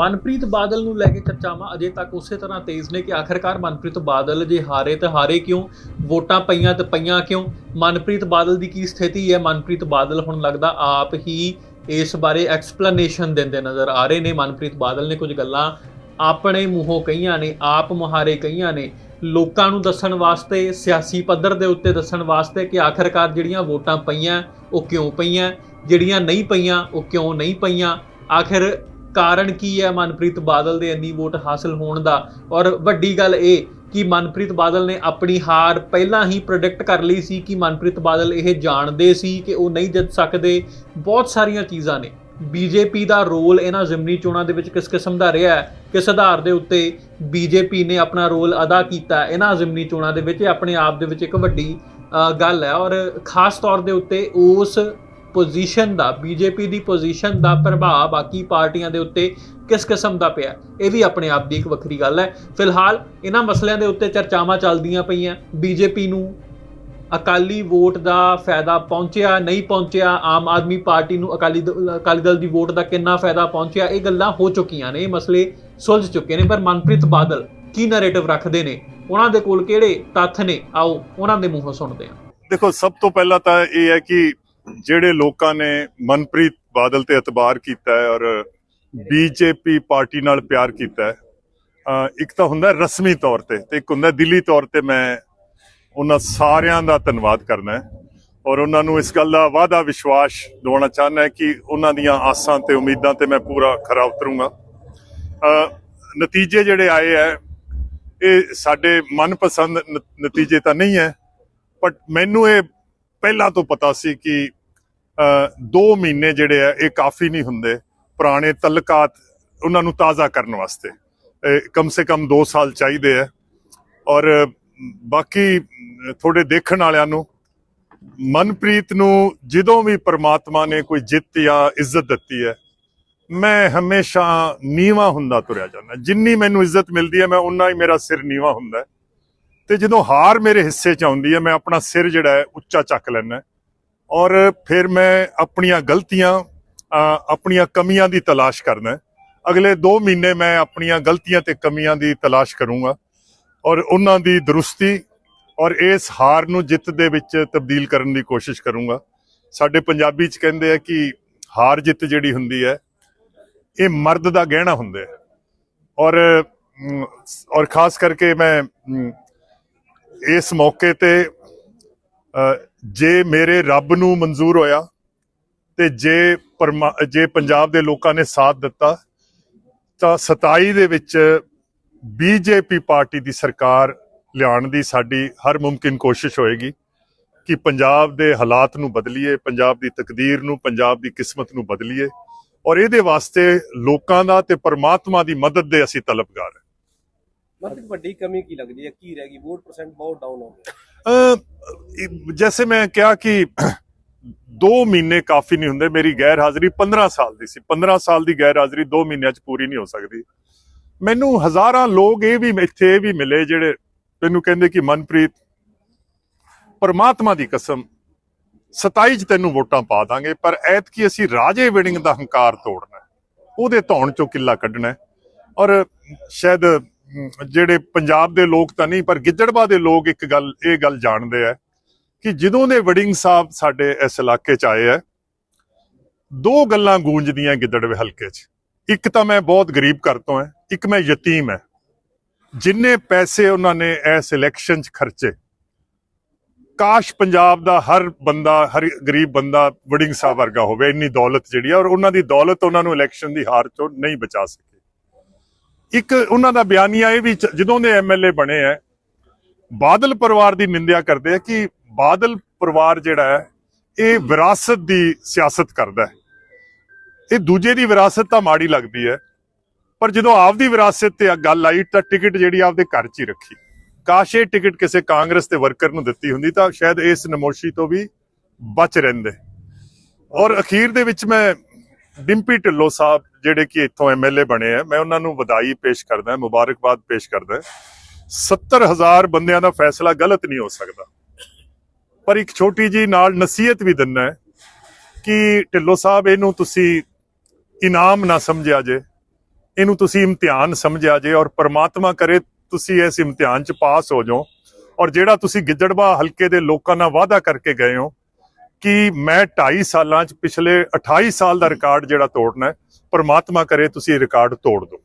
ਮਨਪ੍ਰੀਤ ਬਾਦਲ ਨੂੰ ਲੈ ਕੇ ਚਰਚਾਵਾਂ ਅਜੇ ਤੱਕ ਉਸੇ ਤਰ੍ਹਾਂ ਤੇਜ਼ ਨੇ ਕਿ ਆਖਰਕਾਰ ਮਨਪ੍ਰੀਤ ਬਾਦਲ ਜੇ ਹਾਰੇ ਤਾਂ ਹਾਰੇ ਕਿਉਂ? ਵੋਟਾਂ ਪਈਆਂ ਤਾਂ ਪਈਆਂ ਕਿਉਂ? ਮਨਪ੍ਰੀਤ ਬਾਦਲ ਦੀ ਕੀ ਸਥਿਤੀ ਹੈ? ਮਨਪ੍ਰੀਤ ਬਾਦਲ ਹੁਣ ਲੱਗਦਾ ਆਪ ਹੀ ਇਸ ਬਾਰੇ ਐਕਸਪਲੇਨੇਸ਼ਨ ਦਿੰਦੇ ਨਜ਼ਰ ਆ ਰਹੇ ਨੇ। ਮਨਪ੍ਰੀਤ ਬਾਦਲ ਨੇ ਕੁਝ ਗੱਲਾਂ ਆਪਣੇ ਮੂੰਹੋਂ ਕਹੀਆਂ ਨੇ, ਆਪ ਮੁਹਾਰੇ ਕਹੀਆਂ ਨੇ। ਲੋਕਾਂ ਨੂੰ ਦੱਸਣ ਵਾਸਤੇ, ਸਿਆਸੀ ਪੱਧਰ ਦੇ ਉੱਤੇ ਦੱਸਣ ਵਾਸਤੇ ਕਿ ਆਖਰਕਾਰ ਜਿਹੜੀਆਂ ਵੋਟਾਂ ਪਈਆਂ, ਉਹ ਕਿਉਂ ਪਈਆਂ? ਜਿਹੜੀਆਂ ਨਹੀਂ ਪਈਆਂ, ਉਹ ਕਿਉਂ ਨਹੀਂ ਪਈਆਂ? ਆਖਿਰ ਕਾਰਨ ਕੀ ਹੈ ਮਨਪ੍ਰੀਤ ਬਾਦਲ ਦੇ ਇੰਨੀ ਵੋਟ ਹਾਸਲ ਹੋਣ ਦਾ? ਔਰ ਵੱਡੀ ਗੱਲ ਇਹ ਕਿ ਮਨਪ੍ਰੀਤ ਬਾਦਲ ਨੇ ਆਪਣੀ ਹਾਰ ਪਹਿਲਾਂ ਹੀ ਪ੍ਰੋਡਿਕਟ ਕਰ ਲਈ ਸੀ ਕਿ ਮਨਪ੍ਰੀਤ ਬਾਦਲ ਇਹ ਜਾਣਦੇ ਸੀ ਕਿ ਉਹ ਨਹੀਂ ਜਿੱਤ ਸਕਦੇ। ਬਹੁਤ ਸਾਰੀਆਂ ਚੀਜ਼ਾਂ ਨੇ। ਬੀਜੇਪੀ ਦਾ ਰੋਲ ਇਹਨਾਂ ਜ਼ਿਮਨੀ ਚੋਣਾਂ ਦੇ ਵਿੱਚ ਕਿਸ ਕਿਸਮ ਦਾ ਰਿਹਾ ਹੈ? ਕਿਸ ਆਧਾਰ ਦੇ ਉੱਤੇ ਬੀਜੇਪੀ ਨੇ ਆਪਣਾ ਰੋਲ ਅਦਾ ਕੀਤਾ ਇਹਨਾਂ ਜ਼ਿਮਨੀ ਚੋਣਾਂ ਦੇ ਵਿੱਚ ਇਹ ਆਪਣੇ ਆਪ ਦੇ ਵਿੱਚ ਇੱਕ ਵੱਡੀ ਗੱਲ ਹੈ। ਔਰ ਖਾਸ ਤੌਰ ਦੇ ਉੱਤੇ ਉਸ ਪੋਜੀਸ਼ਨ ਦਾ ਬੀਜੇਪੀ ਦੀ ਪੋਜੀਸ਼ਨ ਦਾ ਪ੍ਰਭਾਵ ਬਾਕੀ ਪਾਰਟੀਆਂ ਦੇ ਉੱਤੇ ਕਿਸ ਕਿਸਮ ਦਾ ਪਿਆ ਇਹ ਵੀ ਆਪਣੇ ਆਪ ਦੀ ਇੱਕ ਵੱਖਰੀ ਗੱਲ ਹੈ। ਫਿਲਹਾਲ ਇਹਨਾਂ ਮਸਲਿਆਂ ਦੇ ਉੱਤੇ ਚਰਚਾਵਾਂ ਚੱਲਦੀਆਂ ਪਈਆਂ ਬੀਜੇਪੀ ਨੂੰ ਅਕਾਲੀ ਵੋਟ ਦਾ ਫਾਇਦਾ ਪਹੁੰਚਿਆ, ਨਹੀਂ ਪਹੁੰਚਿਆ, ਆਮ ਆਦਮੀ ਪਾਰਟੀ ਨੂੰ ਅਕਾਲੀ ਅਕਾਲੀ ਦਲ ਦੀ ਵੋਟ ਦਾ ਕਿੰਨਾ ਫਾਇਦਾ ਪਹੁੰਚਿਆ, ਇਹ ਗੱਲਾਂ ਹੋ ਚੁੱਕੀਆਂ ਨੇ, ਇਹ ਮਸਲੇ ਸੁਲਝ ਚੁੱਕੇ ਨੇ, ਪਰ ਮਨਪ੍ਰੀਤ ਬਾਦਲ ਕੀ ਨੈਰੇਟਿਵ ਰੱਖਦੇ ਨੇ? ਉਹਨਾਂ ਦੇ ਕੋਲ ਕਿਹੜੇ ਤੱਥ ਨੇ? ਆਓ ਉਹਨਾਂ ਦੇ ਮੂੰਹੋਂ ਸੁਣਦੇ ਹਾਂ। ਦੇਖੋ, ਸਭ ਤੋਂ ਪਹਿਲਾਂ ਤਾਂ ਇਹ ਹੈ ਕਿ ਜਿਹੜੇ ਲੋਕਾਂ ਨੇ ਮਨਪ੍ਰੀਤ ਬਾਦਲ ਤੇ ਇਤਬਾਰ ਕੀਤਾ ਹੈ ਔਰ ਬੀਜੇਪੀ ਪਾਰਟੀ ਨਾਲ ਪਿਆਰ ਕੀਤਾ ਹੈ ਇੱਕ ਤਾਂ ਹੁੰਦਾ ਰਸਮੀ ਤੌਰ ਤੇ ਤੇ ਇੱਕ ਹੁੰਦਾ ਦਿੱਲੀ ਤੌਰ ਤੇ ਮੈਂ ਉਹਨਾਂ ਸਾਰਿਆਂ ਦਾ ਧੰਨਵਾਦ ਕਰਨਾ ਹੈ ਔਰ ਉਹਨਾਂ ਨੂੰ ਇਸ ਗੱਲ ਦਾ ਵਾਅਦਾ ਵਿਸ਼ਵਾਸ ਦਿਵਾਉਣਾ ਚਾਹੁੰਦਾ ਹੈ ਕਿ ਉਹਨਾਂ ਦੀਆਂ ਆਸਾਂ ਤੇ ਉਮੀਦਾਂ ਤੇ ਮੈਂ ਪੂਰਾ ਖਰਾ ਉਤਰੂੰਗਾ। ਨਤੀਜੇ ਜਿਹੜੇ ਆਏ ਹੈ, ਇਹ ਸਾਡੇ ਮਨਪਸੰਦ ਨ- ਨਤੀਜੇ ਤਾਂ ਨਹੀਂ ਹੈ ਬਟ ਮੈਨੂੰ ਇਹ ਪਹਿਲਾਂ ਤੋਂ ਪਤਾ ਸੀ ਕਿ 2 ਮਹੀਨੇ ਜਿਹੜੇ ਆ, ਇਹ ਕਾਫੀ ਨਹੀਂ ਹੁੰਦੇ। ਪੁਰਾਣੇ ਤਲਕਾਤ ਉਹਨਾਂ ਨੂੰ ਤਾਜ਼ਾ ਕਰਨ ਵਾਸਤੇ। ਕਮ ਸੇ ਕਮ 2 ਸਾਲ ਚਾਹੀਦੇ ਆ। ਔਰ, ਬਾਕੀ ਥੋੜੇ ਦੇਖਣ ਵਾਲਿਆਂ ਨੂੰ, ਮਨਪ੍ਰੀਤ ਨੂੰ ਜਦੋਂ ਵੀ ਪਰਮਾਤਮਾ ਨੇ ਕੋਈ ਜਿੱਤ ਜਾਂ ਇੱਜ਼ਤ ਦਿੱਤੀ ਹੈ, ਮੈਂ ਹਮੇਸ਼ਾ ਨੀਵਾ ਹੁੰਦਾ ਤੁਰਿਆ ਜਾਂਦਾ। ਜਿੰਨੀ ਮੈਨੂੰ ਇੱਜ਼ਤ ਮਿਲਦੀ ਹੈ, ਮੈਂ ਉਨਾ ਹੀ ਮੇਰਾ ਸਿਰ ਨੀਵਾ ਹੁੰਦਾ। ਹੈ ਤੇ ਜਦੋਂ ਹਾਰ ਮੇਰੇ ਹਿੱਸੇ ਚ ਆਉਂਦੀ ਹੈ, ਮੈਂ ਆਪਣਾ ਸਿਰ ਜਿਹੜਾ ਹੈ, ਉੱਚਾ ਚੱਕ ਲੈਣਾ ਔਰ ਫਿਰ ਮੈਂ ਆਪਣੀਆਂ ਗਲਤੀਆਂ ਆਪਣੀਆਂ ਕਮੀਆਂ ਦੀ ਤਲਾਸ਼ ਕਰਨਾ ਅਗਲੇ 2 ਮਹੀਨੇ ਮੈਂ ਆਪਣੀਆਂ ਗਲਤੀਆਂ ਤੇ ਕਮੀਆਂ ਦੀ ਤਲਾਸ਼ ਕਰੂੰਗਾ ਔਰ ਉਹਨਾਂ ਦੀ ਦਰੁਸਤੀ ਔਰ ਇਸ ਹਾਰ ਨੂੰ ਜਿੱਤ ਦੇ ਵਿੱਚ ਤਬਦੀਲ ਕਰਨ ਦੀ ਕੋਸ਼ਿਸ਼ ਕਰੂੰਗਾ। ਸਾਡੇ ਪੰਜਾਬੀ ਚ ਕਹਿੰਦੇ ਆ ਕਿ ਹਾਰ ਜਿੱਤ ਜਿਹੜੀ ਹੁੰਦੀ ਹੈ, ਇਹ ਮਰਦ ਦਾ ਗਹਿਣਾ ਹੁੰਦਾ ਹੈ। ਔਰ ਔਰ ਖਾਸ ਕਰਕੇ ਮੈਂ ਇਸ ਮੌਕੇ ਤੇ ਜੇ ਮੇਰੇ ਰੱਬ ਨੂੰ ਮਨਜ਼ੂਰ ਹੋਇਆ ਤੇ ਜੇ ਪਰਮਾ- ਜੇ ਪੰਜਾਬ ਦੇ ਲੋਕਾਂ ਨੇ ਸਾਥ ਦਿੱਤਾ ਤਾਂ 27 ਦੇ ਵਿੱਚ ਬੀਜੇਪੀ ਪਾਰਟੀ ਦੀ ਸਰਕਾਰ ਲਿਆਉਣ ਦੀ ਸਾਡੀ ਹਰ ਮੁਮਕਿਨ ਕੋਸ਼ਿਸ਼ ਹੋਏਗੀ ਕਿ ਪੰਜਾਬ ਦੇ ਹਾਲਾਤ ਨੂੰ ਬਦਲੀਏ ਪੰਜਾਬ ਦੀ ਤਕਦੀਰ ਨੂੰ ਪੰਜਾਬ ਦੀ ਕਿਸਮਤ ਨੂੰ ਬਦਲੀਏ ਔਰ ਇਹਦੇ ਵਾਸਤੇ ਲੋਕਾਂ ਦਾ ਤੇ ਪਰਮਾਤਮਾ ਦੀ ਮਦਦ ਦੇ ਅਸੀਂ ਤਲਬਗਾਰ ਹਾਂ। ਮਤਲਬ ਵੱਡੀ ਕਮੀ ਕੀ ਲੱਗਦੀ ਹੈ? ਕੀ ਰਹਿ ਗਈ? ਵੋਟ ਪਰਸੈਂਟ ਬਹੁਤ ਡਾਊਨ ਹੋ ਗਿਆ। ਅ, ਇਹ- ਜੈਸੇ ਮੈਂ ਕਿਹਾ ਕਿ 2 ਮਹੀਨੇ ਕਾਫੀ ਨਹੀਂ ਹੁੰਦੇ ਮੇਰੀ ਗੈਰ ਹਾਜ਼ਰੀ 15 ਸਾਲ ਦੀ ਸੀ। 15 ਸਾਲ ਦੀ ਗੈਰ ਹਾਜ਼ਰੀ 2 ਮਹੀਨਿਆਂ ਚ ਪੂਰੀ ਨਹੀਂ ਹੋ ਸਕਦੀ। ਮੈਨੂੰ ਹਜ਼ਾਰਾਂ ਲੋਕ ਇਹ ਵੀ ਇੱਥੇ ਇਹ ਵੀ ਮਿਲੇ ਜਿਹੜੇ ਤੈਨੂੰ ਕਹਿੰਦੇ ਕਿ ਮਨਪ੍ਰੀਤ ਪਰਮਾਤਮਾ ਦੀ ਕਸਮ 27 ਚ ਤੈਨੂੰ ਵੋਟਾਂ ਪਾ ਦਾਂਗੇ ਪਰ ਐਤਕੀ ਅਸੀਂ ਰਾਜੇ ਵਿੜਿੰਗ ਦਾ ਹੰਕਾਰ ਤੋੜਨਾ ਉਹਦੇ ਧੌਣ ਚੋਂ ਕਿੱਲਾ ਕੱਢਣਾ ਔਰ ਸ਼ਾਇਦ ਜਿਹੜੇ ਪੰਜਾਬ ਦੇ ਲੋਕ ਤਾਂ ਨਹੀਂ ਪਰ ਗਿੱਦੜਬਾ ਦੇ ਲੋਕ ਇੱਕ ਗੱਲ ਇਹ ਗੱਲ ਜਾਣਦੇ ਆ। ਕਿ ਜਦੋਂ ਦੇ ਵਡਿੰਗ ਸਾਹਿਬ ਸਾਡੇ ਇਸ ਇਲਾਕੇ ਚ ਆਏ ਆ, ਦੋ ਗੱਲਾਂ ਗੂੰਜਦੀਆਂ ਗਿੱਦੜਵੇ ਹਲਕੇ ਚ। ਇੱਕ ਤਾਂ ਮੈਂ ਬਹੁਤ ਗਰੀਬ ਘਰ ਤੋਂ ਹਾਂ ਇੱਕ ਮੈਂ ਯਤੀਮ ਹਾਂ ਜਿੰਨੇ ਪੈਸੇ ਉਹਨਾਂ ਨੇ ਇਸ ਇਲੈਕਸ਼ਨ ਚ ਖਰਚੇ, ਕਾਸ਼ ਪੰਜਾਬ ਦਾ ਹਰ ਬੰਦਾ, ਹਰ ਗਰੀਬ ਬੰਦਾ ਵਡਿੰਗ ਸਾਹਿਬ ਵਰਗਾ ਹੋਵੇ, ਇੰਨੀ ਦੌਲਤ ਜਿਹੜੀ ਆ, ਔਰ ਉਹਨਾਂ ਦੀ ਦੌਲਤ ਉਹਨਾਂ ਨੂੰ ਇਲੈਕਸ਼ਨ ਦੀ ਹਾਰ ਚੋਂ ਨਹੀਂ ਬਚਾ ਸਕੀ। ਇੱਕ ਉਹਨਾਂ ਦਾ ਬਿਆਨੀਆ ਇਹ ਵੀ ਜਦੋਂ ਦੇ ਐਮਐਲਏ ਬਣੇ ਆ, ਬਾਦਲ ਪਰਿਵਾਰ ਦੀ ਨਿੰਦਿਆ ਕਰਦੇ ਆ ਕਿ ਬਾਦਲ ਪਰਿਵਾਰ ਜਿਹੜਾ ਹੈ, ਇਹ ਵਿਰਾਸਤ ਦੀ ਸਿਆਸਤ ਕਰਦਾ ਹੈ। ਇਹ ਦੂਜੇ ਦੀ ਵਿਰਾਸਤ ਤਾਂ ਮਾੜੀ ਲੱਗਦੀ ਹੈ, ਪਰ ਜਦੋਂ ਆਪਦੀ ਵਿਰਾਸਤ ਤੇ ਗੱਲ ਆਈ ਤਾਂ ਟਿਕਟ ਜਿਹੜੀ ਆਪਦੇ ਘਰ 'ਚ ਹੀ ਰੱਖੀ। ਕਾਸ਼ ਇਹ ਟਿਕਟ ਕਿਸੇ ਕਾਂਗਰਸ ਦੇ ਵਰਕਰ ਨੂੰ ਦਿੱਤੀ ਹੁੰਦੀ ਤਾਂ ਸ਼ਾਇਦ ਇਸ ਨਮੋਸ਼ੀ ਤੋਂ ਵੀ ਬਚ ਰਹਿੰਦੇ। ਔਰ ਅਖੀਰ ਦੇ ਵਿੱਚ ਮੈਂ ਡਿੰਪੀ ਢਿੱਲੋਂ ਸਾਹਿਬ ਜਿਹੜੇ ਕਿ ਇੱਥੋਂ ਐਮਐਲਏ ਬਣੇ ਆ, ਮੈਂ ਉਹਨਾਂ ਨੂੰ ਵਧਾਈ ਪੇਸ਼ ਕਰਦਾ, ਮੁਬਾਰਕਬਾਦ ਪੇਸ਼ ਕਰਦਾ। 70000 ਬੰਦਿਆਂ ਦਾ ਫੈਸਲਾ ਗਲਤ ਨਹੀਂ ਹੋ ਸਕਦਾ। ਪਰ ਇੱਕ ਛੋਟੀ ਜੀ ਨਾਲ ਨਸੀਹਤ ਵੀ ਦਿੰਨਾ ਹੈ ਕਿ ਢਿੱਲੋਂ ਸਾਹਿਬ, ਇਹਨੂੰ ਤੁਸੀਂ ਇਨਾਮ ਨਾ ਸਮਝਿਆ ਜੇ, ਇਹਨੂੰ ਤੁਸੀਂ ਇਮਤਿਹਾਨ ਸਮਝਿਆ ਜੇ ਔਰ ਪਰਮਾਤਮਾ ਕਰੇ ਤੁਸੀਂ ਇਸ ਇਮਤਿਹਾਨ 'ਚ ਪਾਸ ਹੋ ਜਾਓ ਔਰ ਜਿਹੜਾ ਤੁਸੀਂ ਗਿੱਦੜਬਾ ਹਲਕੇ ਦੇ ਲੋਕਾਂ ਨਾਲ ਵਾਅਦਾ ਕਰਕੇ ਗਏ ਹੋ ਕਿ ਮੈਂ 2.5 ਸਾਲਾਂ 'ਚ ਪਿਛਲੇ 28 ਸਾਲ ਦਾ ਰਿਕਾਰਡ ਜਿਹੜਾ ਤੋੜਨਾ ਹੈ, ਪ੍ਰਮਾਤਮਾ ਕਰੇ ਤੁਸੀਂ ਰਿਕਾਰਡ ਤੋੜ ਦਿਓ।